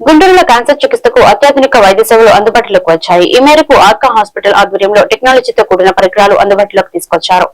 గుంటూరులో క్యాన్సర్ చికిత్సకు అత్యాధునిక వైద్య సేవలు అందుబాటులోకి వచ్చాయి. ఈ మేరకు ఆర్కా హాస్పిటల్ ఆధ్వర్యంలో టెక్నాలజీతో కూడిన పరికరాలు అందుబాటులోకి తీసుకొచ్చారు.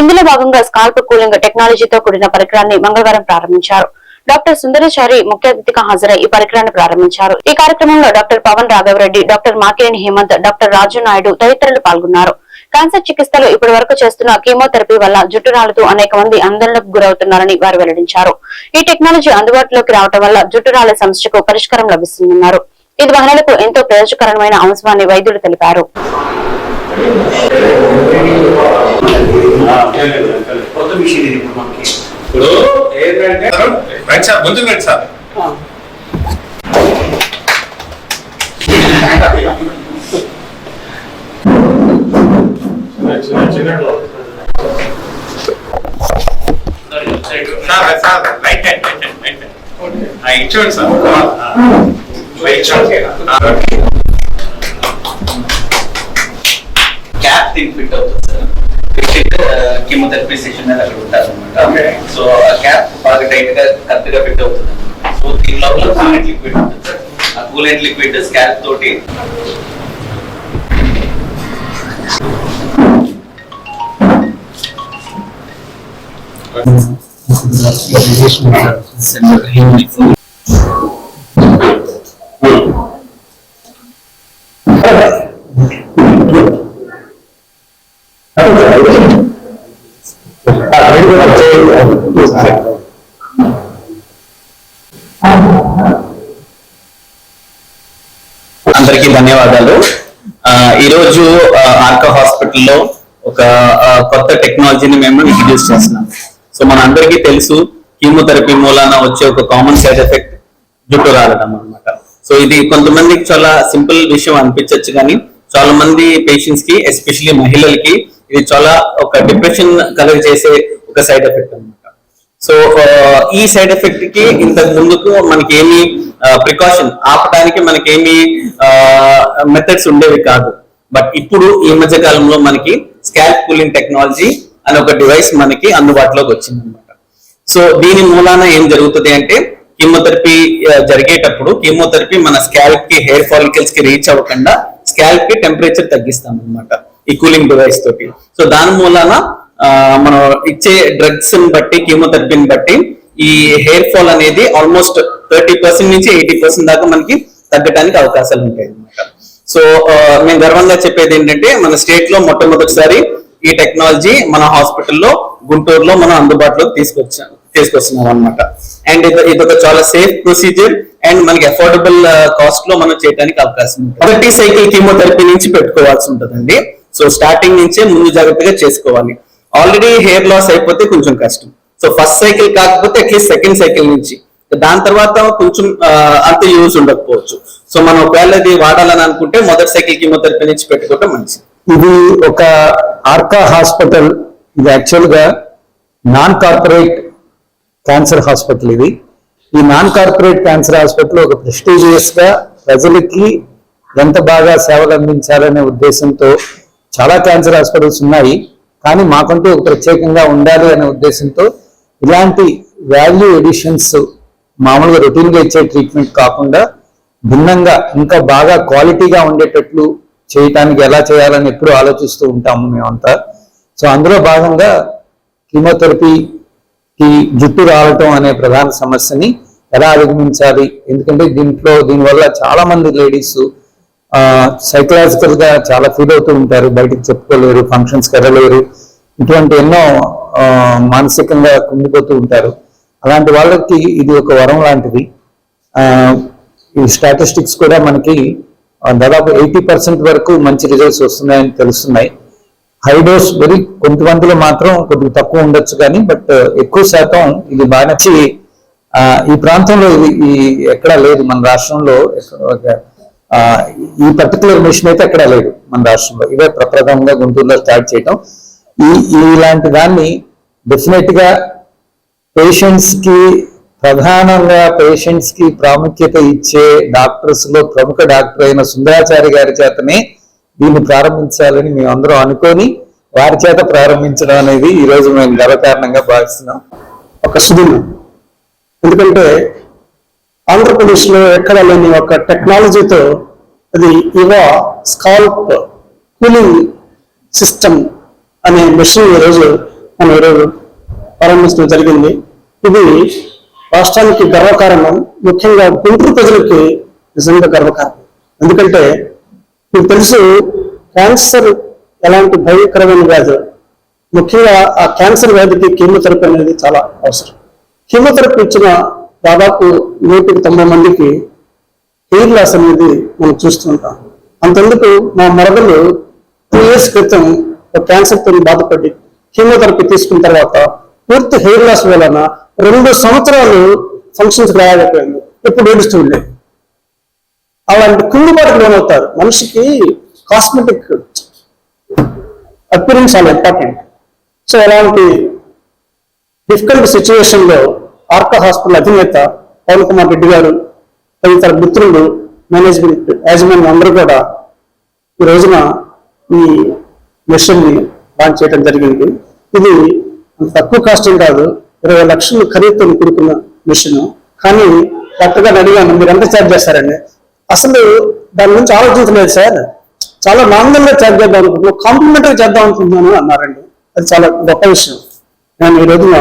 ఇందులో భాగంగా స్కాల్ప్ కూలింగ్ టెక్నాలజీతో కూడిన పరికరాన్ని మంగళవారం ప్రారంభించారు. డాక్టర్ సుందరచారి ముఖ్య అతిథిగా హాజరై ఈ పరికరాన్ని ప్రారంభించారు. ఈ కార్యక్రమంలో doctor Pavan Raghavareddy doctor Makireni Hemanth doctor Raju Naidu తదితరులు పాల్గొన్నారు. క్యాన్సర్ చికిత్సలో ఇప్పటి వరకు చేస్తున్న కీమోథెరపీ వల్ల జుట్టు రాలుతూ అనేక మంది ఆందోళనకు గురవుతున్నారని వారు వెల్లడించారు. ఈ టెక్నాలజీ అందుబాటులోకి రావడం వల్ల జుట్టు రాలే సమస్యకు పరిష్కారం లభిస్తుందన్నారు. ఇది మహిళలకు ఎంతో ప్రయోజకరమైన అంశమని వైద్యులు తెలిపారు. కొత్త సార్ క్యాప్ దీనికి ఫిట్ అవుతుంది సార్ ఫిట్ కీమోథెరపీ సెషన్ మీద అక్కడ ఉంటారు అనమాట సో ఆ క్యాప్ బాగా టైట్గా కరెక్ట్గా ఫిట్ అవుతుంది సో దీని లోపల కూలెంట్ లిక్విడ్ ఉంటుంది సార్ ఆ కూలెంట్ లిక్విడ్ స్కాల్ప్ తోటి అందరికీ ధన్యవాదాలు. ఈరోజు ఆ, ఆర్కా హాస్పిటల్లో ఒక కొత్త టెక్నాలజీని మేము ఇంట్రడ్యూస్ చేస్తున్నాం. సో మన అందరికీ తెలుసు కీమోథెరపీ మూలాన వచ్చే ఒక కామన్ సైడ్ ఎఫెక్ట్ జుట్టు రాలడం అనమాట సో ఇది కొంతమందికి చాలా సింపుల్ విషయం అనిపించవచ్చు కానీ చాలా మంది పేషెంట్స్కి ఎస్పెషల్లీ మహిళలకి ఇది చాలా ఒక డిప్రెషన్ కలగ చేసే ఒక సైడ్ ఎఫెక్ట్ అన్నమాట. సో ఈ సైడ్ ఎఫెక్ట్కి ఇంతకు ముందుకు మనకి ఏమి ప్రికాషన్ ఆపడానికి మనకేమి మెథడ్స్ ఉండేవి కాదు. బట్ ఇప్పుడు ఈ మధ్య కాలంలో మనకి స్కాల్ప్ కూలింగ్ టెక్నాలజీ అని ఒక డివైస్ మనకి అందుబాటులోకి వచ్చింది అనమాట సో దీని మూలాన ఏం జరుగుతుంది అంటే కీమోథెరపీ జరిగేటప్పుడు కీమోథెరపీ మన స్కాల్ప్కి హెయిర్ ఫాలికల్స్కి రీచ్ అవ్వకుండా స్కాల్ప్కి టెంపరేచర్ తగ్గిస్తాం అనమాట ఈ కూలింగ్ డివైస్ తోటి. సో దాని మూలాన మనం ఇచ్చే డ్రగ్స్ బట్టి కీమోథెరపీని బట్టి ఈ హెయిర్ ఫాల్ అనేది ఆల్మోస్ట్ థర్టీ పర్సెంట్ నుంచి ఎయిటీ పర్సెంట్ దాకా మనకి తగ్గడానికి అవకాశాలు ఉంటాయి అనమాట సో మేము గర్వంగా చెప్పేది ఏంటంటే మన స్టేట్లో మొట్టమొదటిసారి ఈ టెక్నాలజీ మన హాస్పిటల్లో గుంటూరులో మనం అందుబాటులోకి తీసుకొచ్చాం తీసుకొస్తున్నాం అనమాట అండ్ ఇది ఒక చాలా సేఫ్ ప్రొసీజర్ అండ్ మనకి అఫోర్డబుల్ కాస్ట్ uh, లో మనం చేయడానికి అవకాశం ఉంటుంది. సైకిల్ కీమోథెరపీ నుంచి పెట్టుకోవాల్సి ఉంటుందండి. సో స్టార్టింగ్ నుంచే ముందు జాగ్రత్తగా చేసుకోవాలి. ఆల్రెడీ హెయిర్ లాస్ అయిపోతే కొంచెం కష్టం. సో ఫస్ట్ సైకిల్ కాకపోతే అట్లీస్ట్ సెకండ్ సైకిల్ నుంచి. దాని తర్వాత కొంచెం uh, అంత యూజ్ ఉండకపోవచ్చు. సో మనం ఒకవేళ ఇది వాడాలని అనుకుంటే మొదటి సైకిల్ కీమోథెరపీ నుంచి పెట్టుకుంటే మంచిది. ఇది ఒక ఆర్కా హాస్పిటల్ ఇది యాక్చువల్గా నాన్ కార్పొరేట్ క్యాన్సర్ హాస్పిటల్ ఇది. ఈ నాన్ కార్పొరేట్ క్యాన్సర్ హాస్పిటల్ ఒక ప్రెస్టీజియస్గా ప్రజలకి ఎంత బాగా సేవలు అందించాలనే ఉద్దేశంతో చాలా క్యాన్సర్ హాస్పిటల్స్ ఉన్నాయి. కానీ మాకంటూ ఒక ప్రత్యేకంగా ఉండాలి అనే ఉద్దేశంతో ఇలాంటి వాల్యూ ఎడిషన్స్ మామూలుగా రొటీన్గా ఇచ్చే ట్రీట్మెంట్ కాకుండా భిన్నంగా ఇంకా బాగా క్వాలిటీగా ఉండేటట్లు చేయటానికి ఎలా చేయాలని ఎప్పుడూ ఆలోచిస్తూ ఉంటాము మేమంతా. సో అందులో భాగంగా కీమోథెరపీకి జుట్టు రావటం అనే ప్రధాన సమస్యని ఎలా అధిగమించాలి? ఎందుకంటే దీంట్లో దీనివల్ల చాలా మంది లేడీస్ సైకలాజికల్గా చాలా ఫీల్ అవుతూ ఉంటారు. బయటికి చెప్పుకోలేరు ఫంక్షన్స్ వెళ్ళలేరు. ఇటువంటి ఎన్నో మానసికంగా కుంగిపోతూ ఉంటారు. అలాంటి వాళ్ళకి ఇది ఒక వరం లాంటిది. ఈ స్టాటిస్టిక్స్ కూడా మనకి దాదాపు ఎయిటీ పర్సెంట్ వరకు మంచి రిజల్ట్స్ వస్తున్నాయని తెలుస్తున్నాయి. హై డోస్ వెరీ కొంతమందిలో మాత్రం కొద్దిగా తక్కువ ఉండొచ్చు కానీ బట్ ఎక్కువ శాతం ఇది బాగా నచ్చి ఈ ప్రాంతంలో ఇది ఈ ఎక్కడా లేదు. మన రాష్ట్రంలో ఈ పర్టికులర్ మిషన్ అయితే ఎక్కడా లేదు మన రాష్ట్రంలో. ఇవే ప్రప్రథమంగా గుంటూరులో స్టార్ట్ చేయటం. ఈ ఈ- ఇలాంటి దాన్ని డెఫినెట్గా పేషెంట్స్కి ప్రధానంగా పేషెంట్స్కి ప్రాముఖ్యత ఇచ్చే డాక్టర్స్లో ప్రముఖ డాక్టర్ అయిన సుందరాచారి గారి చేతనే దీన్ని ప్రారంభించాలని మేము అందరం అనుకొని వారి చేత ప్రారంభించడం అనేది ఈ రోజు మేము గర్వకారణంగా భావిస్తున్నాం. ఒక సుదినం. ఎందుకంటే ఆంధ్రప్రదేశ్లో ఎక్కడ లేని ఒక టెక్నాలజీతో అది ఇవా స్కాల్ప్ కూలింగ్ సిస్టమ్ అనే మిషన్ ఈరోజు మనం ఈరోజు ప్రారంభించడం జరిగింది. ఇది రాష్ట్రానికి గర్వకారణం ముఖ్యంగా గుంటూరు ప్రజలకి నిజంగా గర్వకారణం. ఎందుకంటే మీకు తెలుసు క్యాన్సర్ ఎలాంటి భయంకరమైన వ్యాధి. ముఖ్యంగా ఆ క్యాన్సర్ వ్యాధికి కీమోథెరపీ అనేది చాలా అవసరం. కీమోథెరపీ ఇచ్చిన దాదాపు నూటికి తొంభై మందికి హెయిర్ లాస్ అనేది మనం చూస్తుంటాం అంతెందుకు మా మరదలు టూ ఇయర్స్ క్రితం ఒక క్యాన్సర్ బాధపడి కీమోథెరపీ తీసుకున్న తర్వాత పూర్తి హెయిర్ లాస్ వలన రెండు సంవత్సరాలు ఫంక్షన్స్ రాయకపోయింది ఇప్పుడు ఏడుస్తుండే. అలాంటి కుంగుబాటుకు లోనవుతారు మనిషికి కాస్మెటిక్ అపిరెన్స్ చాలా ఇంపార్టెంట్ సో అలాంటి డిఫికల్ట్ సిచ్యువేషన్లో ఆర్కా హాస్పిటల్ అధినేత పవన్ కుమార్ రెడ్డి గారు తదితర మిత్రులు మేనేజ్మెంట్ యాజమాన్యం అందరూ కూడా ఈ రోజున ఈ మిషన్ని లాంచ్ చేయడం జరిగింది. ఇది తక్కువ కాస్టింగ్ కాదు. ఇరవై లక్షలు ఖరీదుతో కూడుకున్న మిషన్. కానీ డాక్టర్ గారిని అడిగాను మీరు ఎంత ఛార్జ్ చేస్తారండి? అసలు దాని గురించి ఆలోచించలేదు సార్. చాలా నామినల్ ఛార్జ్ చేద్దాం అనుకుంటున్నాను కాంప్లిమెంటరీ చేద్దాం అనుకుంటున్నాను అన్నారండి. అది చాలా గొప్ప విషయం. నేను ఈ రోజున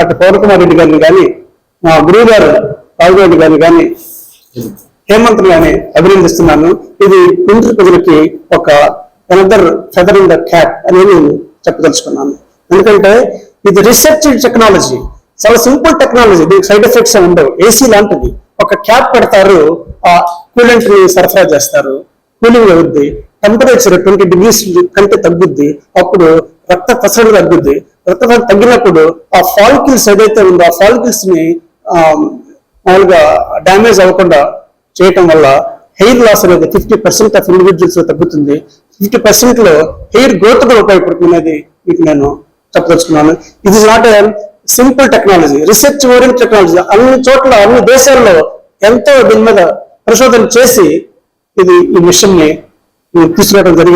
అటు పవన్ కుమార్ రెడ్డి గారిని కానీ మా గురువు గారు రాజు రెడ్డి గారిని కానీ హేమంత్ గారిని అభినందిస్తున్నాను. ఇది గుంటూరు ప్రజలకి ఒక another feather in the cap అని నేను చెప్పదలుచుకున్నాను. ఎందుకంటే ఇది రీసెర్చ్ టెక్నాలజీ చాలా సింపుల్ టెక్నాలజీ దీనికి సైడ్ ఎఫెక్ట్స్ ఉండవు. ఏసీ లాంటిది. ఒక క్యాప్ పెడతారు ఆ కూలెంట్ని సరఫరా చేస్తారు. కూలింగ్ అవుద్ది. టెంపరేచర్ ట్వంటీ డిగ్రీస్ కంటే తగ్గుద్ది. అప్పుడు రక్త ప్రసరణ తగ్గుద్ది. రక్త తగ్గినప్పుడు ఆ ఫాలికిల్స్ ఏదైతే ఉందో ఆ ఫాలికిల్స్ని మామూలుగా డ్యామేజ్ అవ్వకుండా చేయటం వల్ల హెయిర్ లాస్ అనేది ఫిఫ్టీ పర్సెంట్ ఆఫ్ ఇండివిజువల్స్ తగ్గుతుంది. ఫిఫ్టీ పర్సెంట్లో హెయిర్ గ్రోత్ కూడా ఉపయోగపడుతుంది అనేది మీకు నేను చెప్పదలుచుకున్నాను. ఇది not simple technology research orient technology అన్ని చోట్ల అన్ని దేశాల్లో ఎంతో దీని మీద పరిశోధన చేసి ఇది ఈ మిషన్ని తీసుకురావడం జరిగింది.